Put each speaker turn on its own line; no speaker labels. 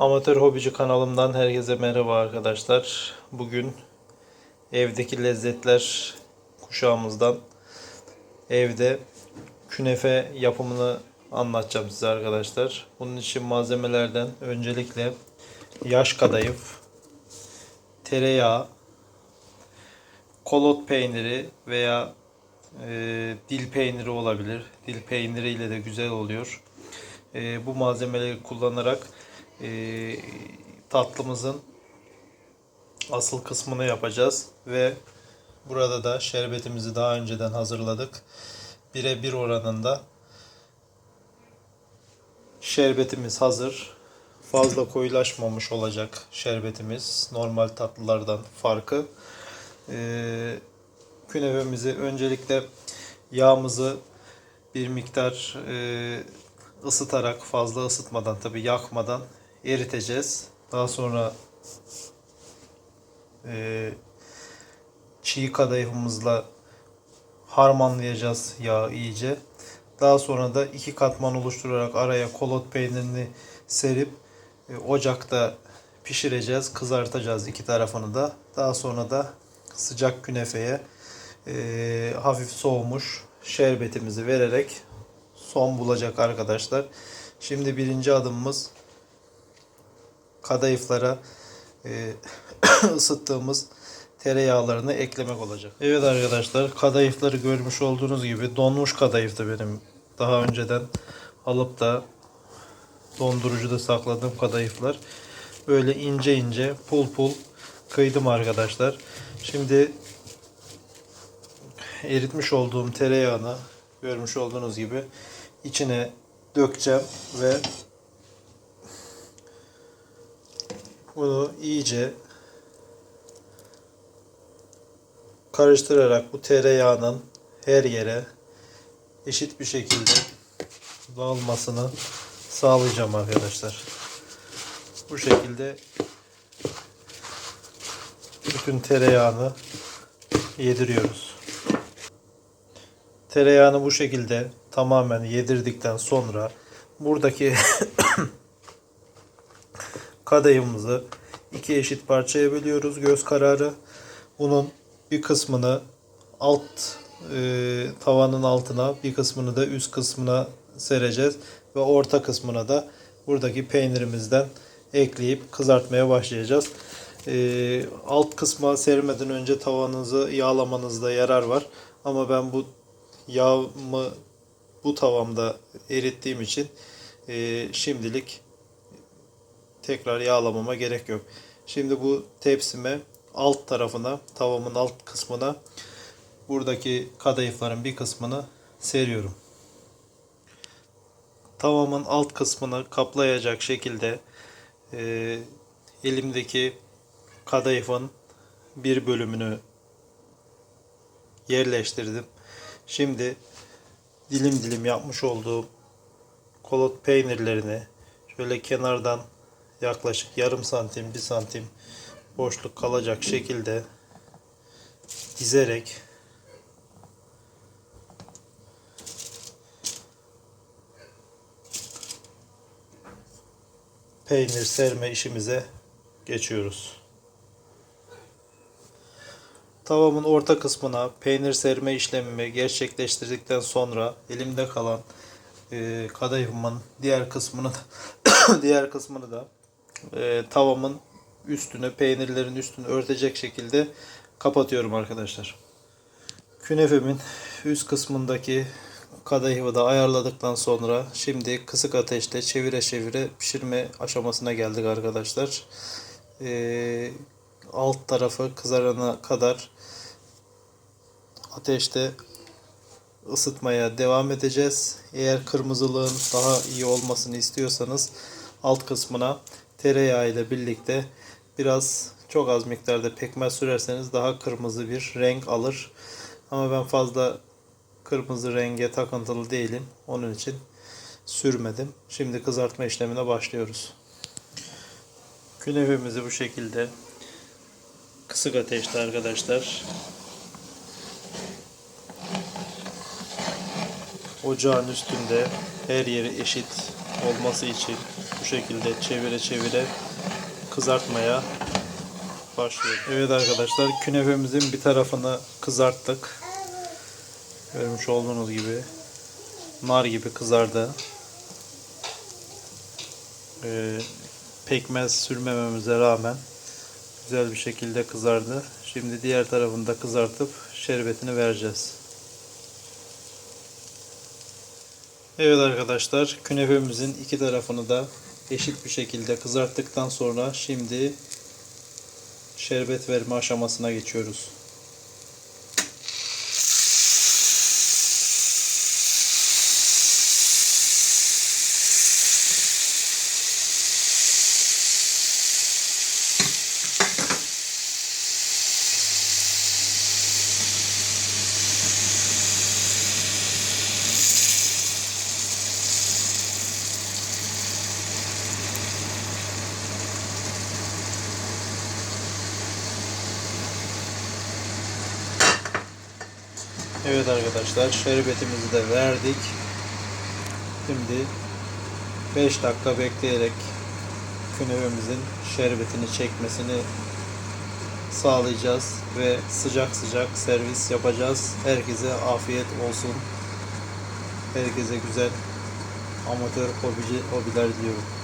Amatör Hobici kanalımdan herkese merhaba arkadaşlar. Bugün evdeki lezzetler kuşağımızdan evde künefe yapımını anlatacağım size arkadaşlar. Bunun için malzemelerden öncelikle yaş kadayıf, tereyağı, kolot peyniri veya e, dil peyniri olabilir. Dil peyniriyle de güzel oluyor. E, bu malzemeleri kullanarak e, tatlımızın asıl kısmını yapacağız ve burada da şerbetimizi daha önceden hazırladık. Bire bir oranında şerbetimiz hazır. Fazla koyulaşmamış olacak şerbetimiz. Normal tatlılardan farkı. Ee, künefemizi öncelikle yağımızı bir miktar e, ısıtarak fazla ısıtmadan tabi yakmadan eriteceğiz. Daha sonra e, çiğ kadayıfımızla harmanlayacağız yağı iyice. Daha sonra da iki katman oluşturarak araya kolot peynirini serip e, ocakta pişireceğiz, kızartacağız iki tarafını da. Daha sonra da sıcak künefeye e, hafif soğumuş şerbetimizi vererek son bulacak arkadaşlar. Şimdi birinci adımımız kadayıflara e, ısıttığımız tereyağlarını eklemek olacak. Evet arkadaşlar kadayıfları görmüş olduğunuz gibi donmuş kadayıftı benim daha önceden alıp da dondurucuda sakladığım kadayıflar. Böyle ince ince pul pul kıydım arkadaşlar. Şimdi eritmiş olduğum tereyağını görmüş olduğunuz gibi içine dökeceğim ve bunu iyice karıştırarak bu tereyağının her yere eşit bir şekilde dağılmasını sağlayacağım arkadaşlar. Bu şekilde bütün tereyağını yediriyoruz. Tereyağını bu şekilde tamamen yedirdikten sonra buradaki kadayıfımızı iki eşit parçaya bölüyoruz göz kararı. Bunun bir kısmını alt e, tavanın altına bir kısmını da üst kısmına sereceğiz ve orta kısmına da buradaki peynirimizden ekleyip kızartmaya başlayacağız. E, alt kısma sermeden önce tavanızı yağlamanızda yarar var. Ama ben bu yağımı bu tavamda erittiğim için e, şimdilik tekrar yağlamama gerek yok. Şimdi bu tepsime alt tarafına, tavamın alt kısmına buradaki kadayıfların bir kısmını seriyorum. Tavamın alt kısmını kaplayacak şekilde e, elimdeki kadayıfın bir bölümünü yerleştirdim. Şimdi dilim dilim yapmış olduğum kolot peynirlerini şöyle kenardan yaklaşık yarım santim bir santim boşluk kalacak şekilde dizerek peynir serme işimize geçiyoruz. Tavamın orta kısmına peynir serme işlemimi gerçekleştirdikten sonra elimde kalan e, kadayıfımın diğer kısmını diğer kısmını da e, tavamın üstüne peynirlerin üstünü örtecek şekilde kapatıyorum arkadaşlar. Künefemin üst kısmındaki kadayıfı da ayarladıktan sonra şimdi kısık ateşte çevire çevire pişirme aşamasına geldik arkadaşlar. Ee, alt tarafı kızarana kadar ateşte ısıtmaya devam edeceğiz. Eğer kırmızılığın daha iyi olmasını istiyorsanız alt kısmına tereyağı ile birlikte biraz çok az miktarda pekmez sürerseniz daha kırmızı bir renk alır. Ama ben fazla kırmızı renge takıntılı değilim. Onun için sürmedim. Şimdi kızartma işlemine başlıyoruz. Künefemizi bu şekilde kısık ateşte arkadaşlar ocağın üstünde her yeri eşit olması için bu şekilde çevire çevire kızartmaya başlıyoruz. Evet arkadaşlar künefemizin bir tarafını kızarttık. Görmüş olduğunuz gibi nar gibi kızardı. Ee, pekmez sürmememize rağmen güzel bir şekilde kızardı. Şimdi diğer tarafını da kızartıp şerbetini vereceğiz. Evet arkadaşlar künefemizin iki tarafını da eşit bir şekilde kızarttıktan sonra şimdi şerbet verme aşamasına geçiyoruz. Evet arkadaşlar şerbetimizi de verdik. Şimdi 5 dakika bekleyerek künefemizin şerbetini çekmesini sağlayacağız ve sıcak sıcak servis yapacağız. Herkese afiyet olsun. Herkese güzel amatör hobici, hobiler diliyorum.